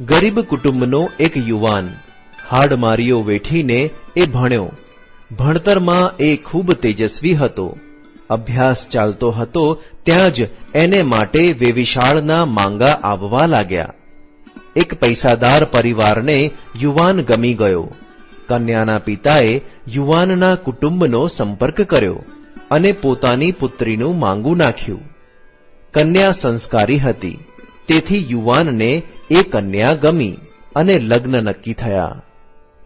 ગરીબ કુટુંબનો એક યુવાન. હાડમારીઓ વેઠીને એ ભણ્યો. ભણતરમાં એ ખૂબ તેજસ્વી હતો. અભ્યાસ ચાલતો હતો ત્યાં જ એને માટે વેવિશાળના માંગા આવવા લાગ્યા. એક પૈસાદાર પરિવારને યુવાન ગમી ગયો. કન્યાના પિતાએ યુવાનના કુટુંબનો સંપર્ક કર્યો અને પોતાની પુત્રીનું માંગુ નાખ્યું. કન્યા સંસ્કારી હતી. તેથી યુવાનને એ કન્યા ગમી અને લગ્ન નક્કી થયા.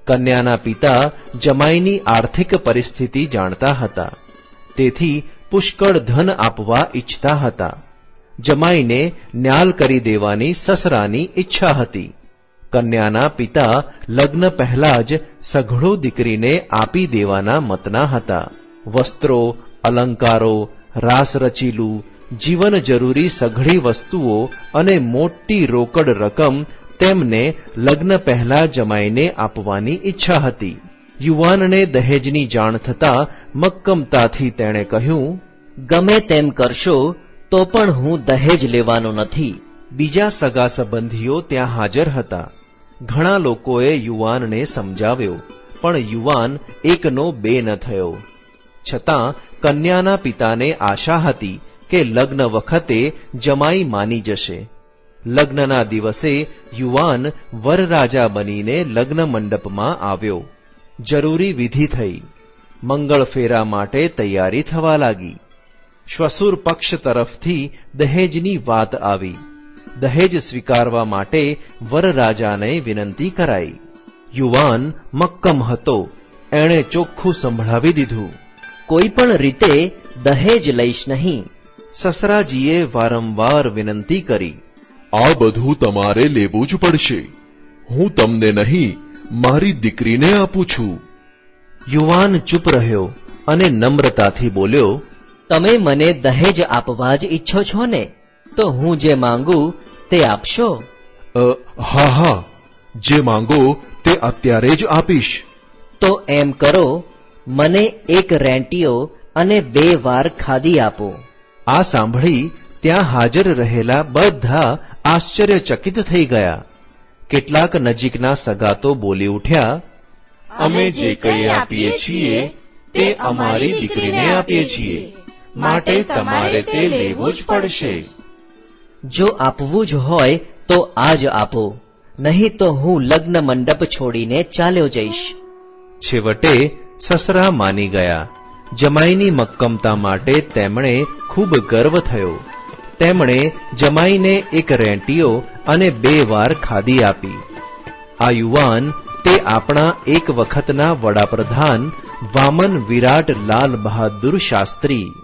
કન્યાના પિતા જમાઈની આર્થિક પરિસ્થિતિ જાણતા હતા. તેથી પુષ્કળ ધન આપવા ઈચ્છતા હતા. જમાઈને ન્યાલ કરી દેવાની સસરાની ઈચ્છા હતી. કન્યાના પિતા લગ્ન પહેલા જ સઘળો દીકરીને આપી દેવાના મતના હતા. વસ્ત્રો, અલંકારો રાસ રચીલું જીવન જરૂરી સઘળી વસ્તુઓ અને મોટી રોકડ રકમ તેમને લગ્ન પહેલા જમાઈને આપવાની ઈચ્છા હતી. યુવાનને દહેજની જાણ થતા મક્કમતાથી તેણે કહ્યું ગમે તેમ કરશો તો પણ હું દહેજ લેવાનો નથી. બીજા સગા સંબંધીઓ ત્યાં હાજર હતા. ઘણા લોકોએ યુવાનને સમજાવ્યો પણ યુવાન એકનો બે ન થયો. છતાં કન્યાના પિતાને આશા હતી કે લગ્ન વખતે જમાઈ માની જશે. લગ્નના દિવસે યુવાન વરરાજા બનીને લગ્ન મંડપમાં આવ્યો. જરૂરી વિધિ થઈ. મંગળ ફેરા માટે તૈયારી થવા લાગી. શ્વસુર પક્ષ તરફથી દહેજની વાત આવી. દહેજ સ્વીકારવા માટે વરરાજાને વિનંતી કરાઈ. યુવાન મક્કમ હતો. એણે ચોખ્ખું સંભળાવી દીધું. કોઈ પણ રીતે દહેજ લઈશ નહીં. સસરાજીએ વારંવાર વિનંતી કરી. આ બધું તમારે લેવું જ પડશે. હું તમને નહીં મારી દીકરીને આપું છું. યુવાન ચૂપ રહ્યો અને નમ્રતાથી બોલ્યો તમે મને દહેજ આપવા જ ઈચ્છો છો ને? તો હું જે માંગુ તે આપશો? અ, હા હા. જે માંગો તે અત્યારે જ આપીશ. તો એમ કરો મને એક રેન્ટીઓ અને બે વાર ખાદી આપો. આ સાંભળી ત્યાં હાજર રહેલા બધા આશ્ચર્યચકિત થઈ ગયા. કેટલાક નજીકના સગાતો બોલી ઉઠ્યા અમે જે કંઈ આપીએ છીએ તે અમારી દીકરીને આપીએ છીએ. માટે તમારે તે લેવું જ પડશે. જો આપવું જ હોય તો આજ આપો. નહીં તો હું લગ્ન મંડપ છોડીને ચાલ્યો જઈશ. છેવટે સસરા માની ગયા. જમાઈની મક્કમતા માટે તેમણે ખૂબ ગર્વ થયો. તેમણે જમાઈને એક રેંટીઓ અને બે વાર ખાદી આપી. આ યુવાન તે આપણા એક વખતના વડાપ્રધાન વામન વિરાટ લાલ બહાદુર શાસ્ત્રી